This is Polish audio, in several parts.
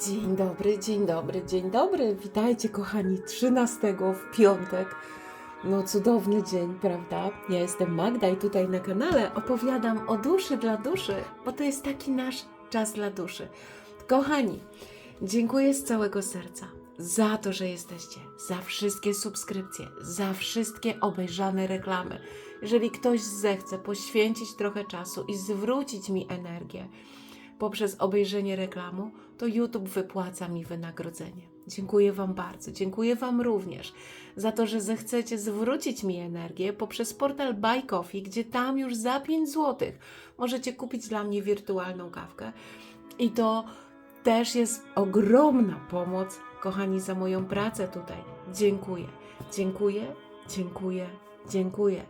Dzień dobry, dzień dobry, dzień dobry. Witajcie, kochani, 13 w piątek. No, cudowny dzień, prawda? Ja jestem Magda i tutaj na kanale opowiadam o duszy dla duszy, bo to jest taki nasz czas dla duszy. Kochani, dziękuję z całego serca za to, że jesteście, za wszystkie subskrypcje, za wszystkie obejrzane reklamy. Jeżeli ktoś zechce poświęcić trochę czasu i zwrócić mi energię, poprzez obejrzenie reklamu, to YouTube wypłaca mi wynagrodzenie. Dziękuję Wam bardzo. Dziękuję Wam również za to, że zechcecie zwrócić mi energię poprzez portal Buy Coffee, gdzie tam już za 5 zł możecie kupić dla mnie wirtualną kawkę. I to też jest ogromna pomoc, kochani, za moją pracę tutaj. Dziękuję, dziękuję, dziękuję, dziękuję.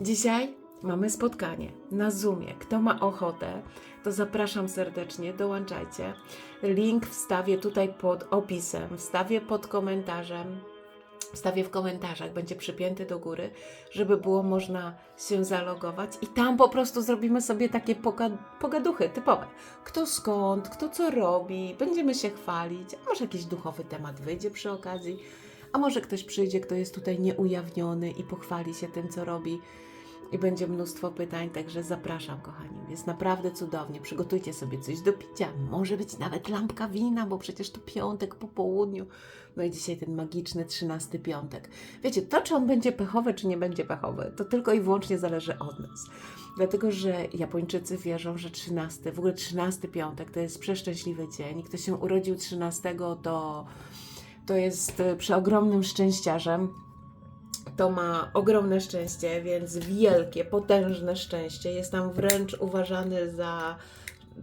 Dzisiaj mamy spotkanie na Zoomie. Kto ma ochotę, to zapraszam serdecznie, dołączajcie. Link wstawię tutaj pod opisem, wstawię pod komentarzem. Wstawię w komentarzach, będzie przypięty do góry, żeby było można się zalogować i tam po prostu zrobimy sobie takie poga- pogaduchy typowe. Kto skąd, kto co robi, będziemy się chwalić, a może jakiś duchowy temat wyjdzie przy okazji, a może ktoś przyjdzie, kto jest tutaj nieujawniony i pochwali się tym, co robi i będzie mnóstwo pytań, także zapraszam, kochani. Jest naprawdę cudownie. Przygotujcie sobie coś do picia. Może być nawet lampka wina, bo przecież to piątek po południu. No i dzisiaj ten magiczny trzynasty piątek. Wiecie, to czy on będzie pechowy, czy nie będzie pechowy, to tylko i wyłącznie zależy od nas. Dlatego, że Japończycy wierzą, że 13, w ogóle 13 piątek to jest przeszczęśliwy dzień. Kto się urodził 13, to, to jest e, przeogromnym szczęściarzem to ma ogromne szczęście, więc wielkie, potężne szczęście. Jest tam wręcz uważany za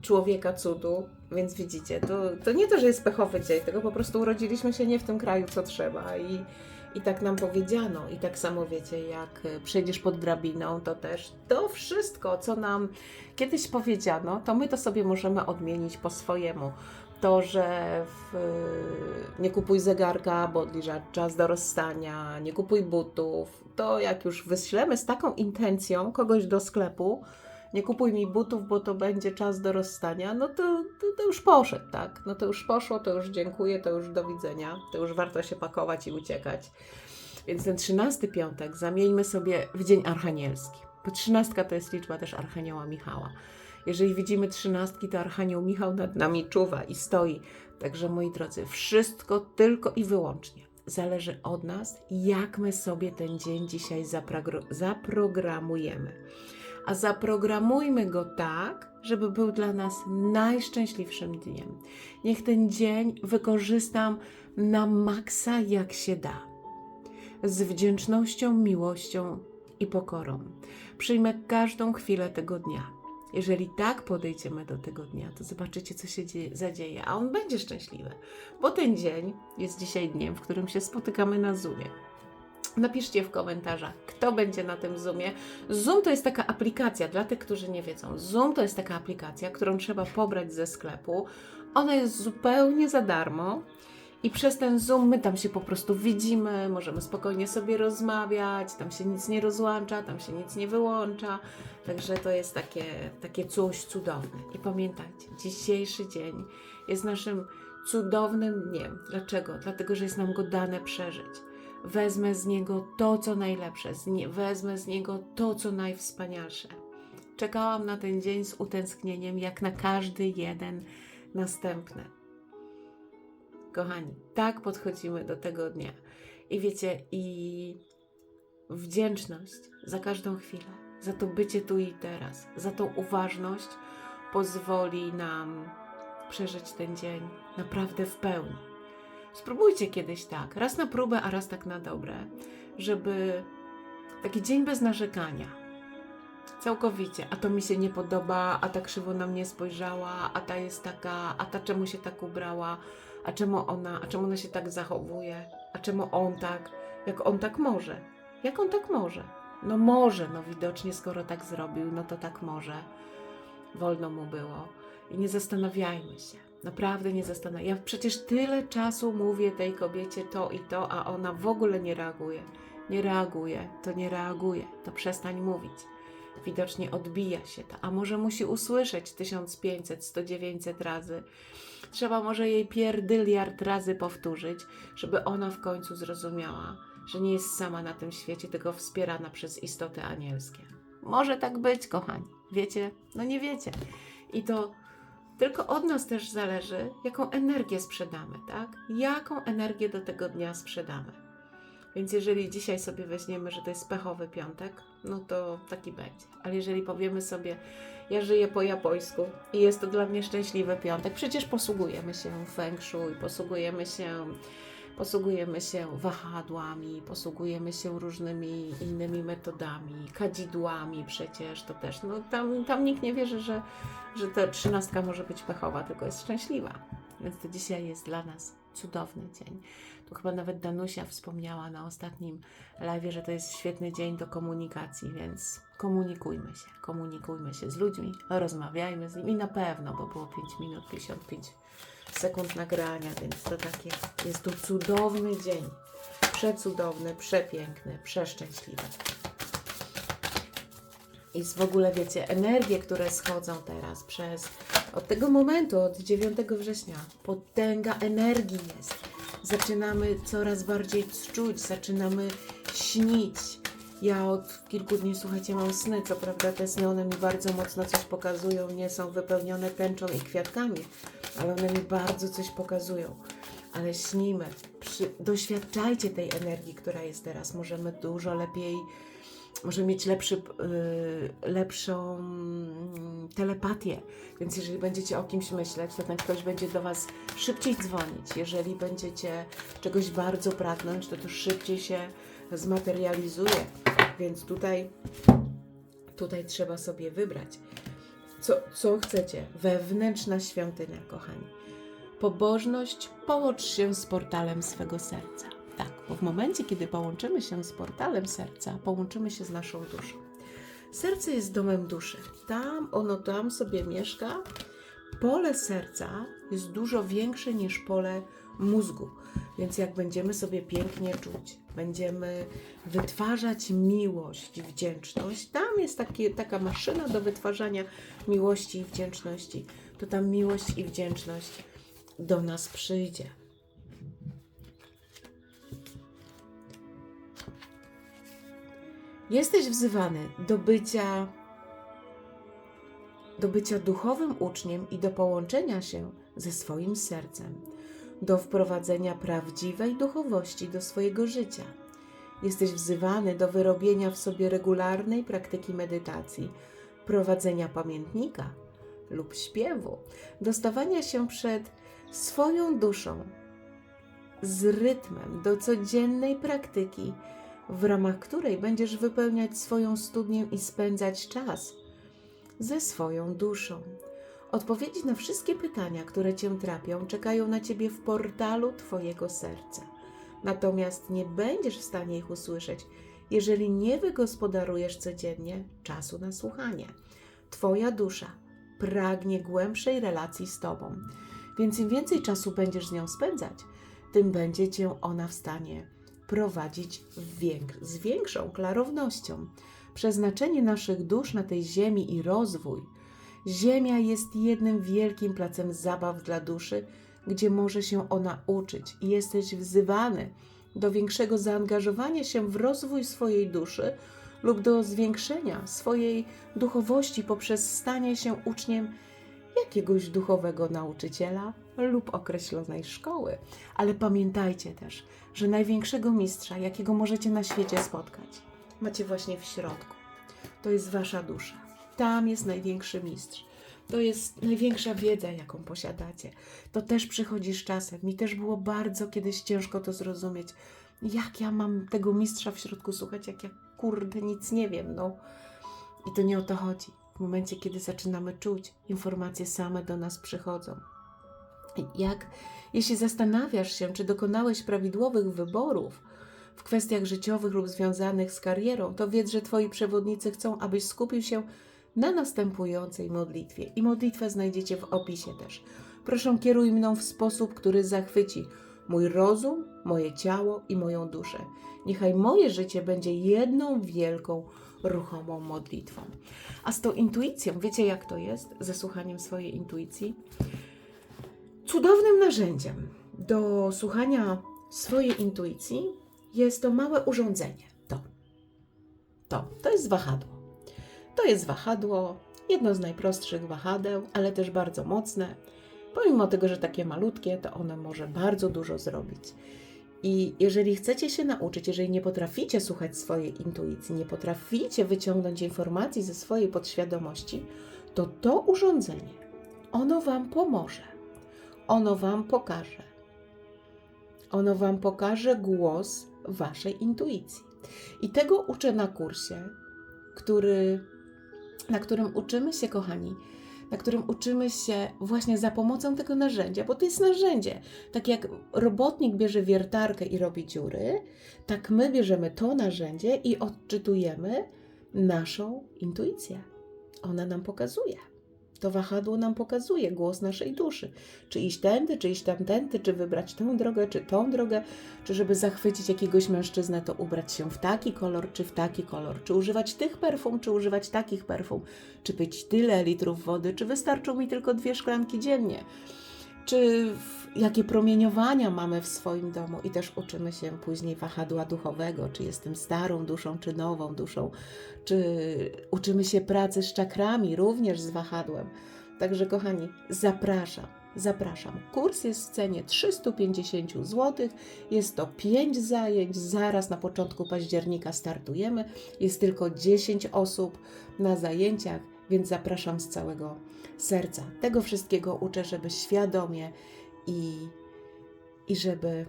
człowieka cudu, więc widzicie, to, to nie to, że jest pechowy dzień, tylko po prostu urodziliśmy się nie w tym kraju, co trzeba i, i tak nam powiedziano. I tak samo wiecie, jak przejdziesz pod drabiną, to też to wszystko, co nam kiedyś powiedziano, to my to sobie możemy odmienić po swojemu to, że w, nie kupuj zegarka, bo odlicza czas do rozstania, nie kupuj butów, to jak już wyślemy z taką intencją kogoś do sklepu, nie kupuj mi butów, bo to będzie czas do rozstania, no to, to, to już poszedł, tak? No to już poszło, to już dziękuję, to już do widzenia, to już warto się pakować i uciekać. Więc ten trzynasty piątek zamieńmy sobie w dzień archanielski, bo trzynastka to jest liczba też Archanioła Michała. Jeżeli widzimy trzynastki, to Archanioł Michał nad nami czuwa i stoi. Także moi drodzy, wszystko tylko i wyłącznie zależy od nas, jak my sobie ten dzień dzisiaj zaprogramujemy. A zaprogramujmy go tak, żeby był dla nas najszczęśliwszym dniem. Niech ten dzień wykorzystam na maksa, jak się da. Z wdzięcznością, miłością i pokorą. Przyjmę każdą chwilę tego dnia jeżeli tak podejdziemy do tego dnia, to zobaczycie, co się dzieje, zadzieje, a on będzie szczęśliwy, bo ten dzień jest dzisiaj dniem, w którym się spotykamy na Zoomie. Napiszcie w komentarzach, kto będzie na tym Zoomie. Zoom to jest taka aplikacja, dla tych, którzy nie wiedzą. Zoom to jest taka aplikacja, którą trzeba pobrać ze sklepu. Ona jest zupełnie za darmo. I przez ten Zoom my tam się po prostu widzimy, możemy spokojnie sobie rozmawiać, tam się nic nie rozłącza, tam się nic nie wyłącza. Także to jest takie, takie coś cudowne. I pamiętajcie, dzisiejszy dzień jest naszym cudownym dniem. Dlaczego? Dlatego, że jest nam go dane przeżyć. Wezmę z niego to, co najlepsze, wezmę z niego to, co najwspanialsze. Czekałam na ten dzień z utęsknieniem, jak na każdy jeden następny. Kochani, tak podchodzimy do tego dnia. I wiecie, i wdzięczność za każdą chwilę, za to bycie tu i teraz, za tą uważność pozwoli nam przeżyć ten dzień naprawdę w pełni. Spróbujcie kiedyś tak, raz na próbę, a raz tak na dobre, żeby taki dzień bez narzekania. Całkowicie, a to mi się nie podoba, a ta krzywo na mnie spojrzała, a ta jest taka, a ta czemu się tak ubrała, a czemu ona, a czemu ona się tak zachowuje, a czemu on tak, jak on tak może, jak on tak może. No może, no widocznie skoro tak zrobił, no to tak może. Wolno mu było. I nie zastanawiajmy się. Naprawdę nie zastanawiam. Ja przecież tyle czasu mówię tej kobiecie to i to, a ona w ogóle nie reaguje. Nie reaguje, to nie reaguje, to przestań mówić. Widocznie odbija się to, a może musi usłyszeć 1500, 100, 900 razy. Trzeba może jej pierdyliard razy powtórzyć, żeby ona w końcu zrozumiała, że nie jest sama na tym świecie, tylko wspierana przez istoty anielskie. Może tak być, kochani. Wiecie? No nie wiecie. I to tylko od nas też zależy, jaką energię sprzedamy, tak? Jaką energię do tego dnia sprzedamy. Więc jeżeli dzisiaj sobie weźmiemy, że to jest pechowy piątek, no to taki będzie. Ale jeżeli powiemy sobie, ja żyję po japońsku i jest to dla mnie szczęśliwy piątek, przecież posługujemy się feng shui, posługujemy się, posługujemy się wahadłami, posługujemy się różnymi innymi metodami, kadzidłami przecież, to też, no tam, tam nikt nie wierzy, że, że ta trzynastka może być pechowa, tylko jest szczęśliwa. Więc to dzisiaj jest dla nas cudowny dzień. Tu chyba nawet Danusia wspomniała na ostatnim live, że to jest świetny dzień do komunikacji, więc komunikujmy się, komunikujmy się z ludźmi, rozmawiajmy z nimi na pewno, bo było 5 minut 55 sekund nagrania, więc to takie jest to cudowny dzień. Przecudowny, przepiękny, przeszczęśliwy. I w ogóle wiecie, energie, które schodzą teraz przez od tego momentu, od 9 września, potęga energii jest. Zaczynamy coraz bardziej czuć, zaczynamy śnić. Ja od kilku dni, słuchajcie, mam sny, co prawda te sny, one mi bardzo mocno coś pokazują, nie są wypełnione tęczą i kwiatkami, ale one mi bardzo coś pokazują. Ale śnimy, przy, doświadczajcie tej energii, która jest teraz. Możemy dużo lepiej może mieć lepszy, yy, lepszą telepatię. Więc jeżeli będziecie o kimś myśleć, to ten ktoś będzie do Was szybciej dzwonić. Jeżeli będziecie czegoś bardzo pragnąć, to to szybciej się zmaterializuje. Więc tutaj, tutaj trzeba sobie wybrać, co, co chcecie. Wewnętrzna świątynia, kochani. Pobożność, połącz się z portalem swego serca. Bo w momencie, kiedy połączymy się z portalem serca, połączymy się z naszą duszą. Serce jest domem duszy. Tam ono tam sobie mieszka. Pole serca jest dużo większe niż pole mózgu. Więc jak będziemy sobie pięknie czuć, będziemy wytwarzać miłość, wdzięczność, tam jest takie, taka maszyna do wytwarzania miłości i wdzięczności, to ta miłość i wdzięczność do nas przyjdzie. Jesteś wzywany do bycia, do bycia duchowym uczniem i do połączenia się ze swoim sercem, do wprowadzenia prawdziwej duchowości do swojego życia. Jesteś wzywany do wyrobienia w sobie regularnej praktyki medytacji, prowadzenia pamiętnika lub śpiewu, dostawania się przed swoją duszą z rytmem do codziennej praktyki w ramach której będziesz wypełniać swoją studnię i spędzać czas ze swoją duszą. Odpowiedzi na wszystkie pytania, które Cię trapią, czekają na Ciebie w portalu Twojego serca. Natomiast nie będziesz w stanie ich usłyszeć, jeżeli nie wygospodarujesz codziennie czasu na słuchanie. Twoja dusza pragnie głębszej relacji z Tobą, więc im więcej czasu będziesz z nią spędzać, tym będzie Cię ona w stanie prowadzić z większą klarownością. Przeznaczenie naszych dusz na tej ziemi i rozwój. Ziemia jest jednym wielkim placem zabaw dla duszy, gdzie może się ona uczyć i jesteś wzywany do większego zaangażowania się w rozwój swojej duszy lub do zwiększenia swojej duchowości poprzez stanie się uczniem jakiegoś duchowego nauczyciela lub określonej szkoły. Ale pamiętajcie też, że największego mistrza, jakiego możecie na świecie spotkać, macie właśnie w środku. To jest wasza dusza. Tam jest największy mistrz. To jest największa wiedza, jaką posiadacie. To też przychodzi z czasem. Mi też było bardzo kiedyś ciężko to zrozumieć. Jak ja mam tego mistrza w środku słuchać, jak ja kurde nic nie wiem, no. I to nie o to chodzi. W momencie, kiedy zaczynamy czuć, informacje same do nas przychodzą. Jak, jeśli zastanawiasz się, czy dokonałeś prawidłowych wyborów w kwestiach życiowych lub związanych z karierą, to wiedz, że Twoi przewodnicy chcą, abyś skupił się na następującej modlitwie. I modlitwę znajdziecie w opisie też. Proszę, kieruj mną w sposób, który zachwyci mój rozum, moje ciało i moją duszę. Niechaj moje życie będzie jedną wielką, ruchomą modlitwą. A z tą intuicją, wiecie jak to jest ze słuchaniem swojej intuicji? Cudownym narzędziem do słuchania swojej intuicji jest to małe urządzenie. To. To. To jest wahadło. To jest wahadło, jedno z najprostszych wahadeł, ale też bardzo mocne. Pomimo tego, że takie malutkie, to ono może bardzo dużo zrobić. I jeżeli chcecie się nauczyć, jeżeli nie potraficie słuchać swojej intuicji, nie potraficie wyciągnąć informacji ze swojej podświadomości, to to urządzenie, ono Wam pomoże. Ono Wam pokaże. Ono Wam pokaże głos Waszej intuicji. I tego uczę na kursie, który, na którym uczymy się, kochani, na którym uczymy się właśnie za pomocą tego narzędzia, bo to jest narzędzie. Tak jak robotnik bierze wiertarkę i robi dziury, tak my bierzemy to narzędzie i odczytujemy naszą intuicję. Ona nam pokazuje. To wahadło nam pokazuje głos naszej duszy. Czy iść tędy, czy iść tamtędy, czy wybrać tą drogę, czy tą drogę, czy żeby zachwycić jakiegoś mężczyznę, to ubrać się w taki kolor, czy w taki kolor, czy używać tych perfum, czy używać takich perfum, czy pić tyle litrów wody, czy wystarczą mi tylko dwie szklanki dziennie, czy jakie promieniowania mamy w swoim domu? I też uczymy się później wahadła duchowego, czy jestem starą duszą, czy nową duszą, czy uczymy się pracy z czakrami, również z wahadłem. Także kochani, zapraszam, zapraszam. Kurs jest w cenie 350 zł, jest to 5 zajęć, zaraz na początku października startujemy, jest tylko 10 osób na zajęciach, więc zapraszam z całego serca. Tego wszystkiego uczę, żeby świadomie i, i żeby,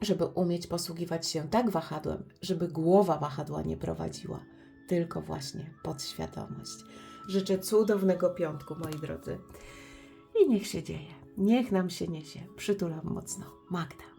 żeby umieć posługiwać się tak wahadłem, żeby głowa wahadła nie prowadziła, tylko właśnie podświadomość. Życzę cudownego piątku, moi drodzy. I niech się dzieje. Niech nam się niesie. Przytulam mocno. Magda.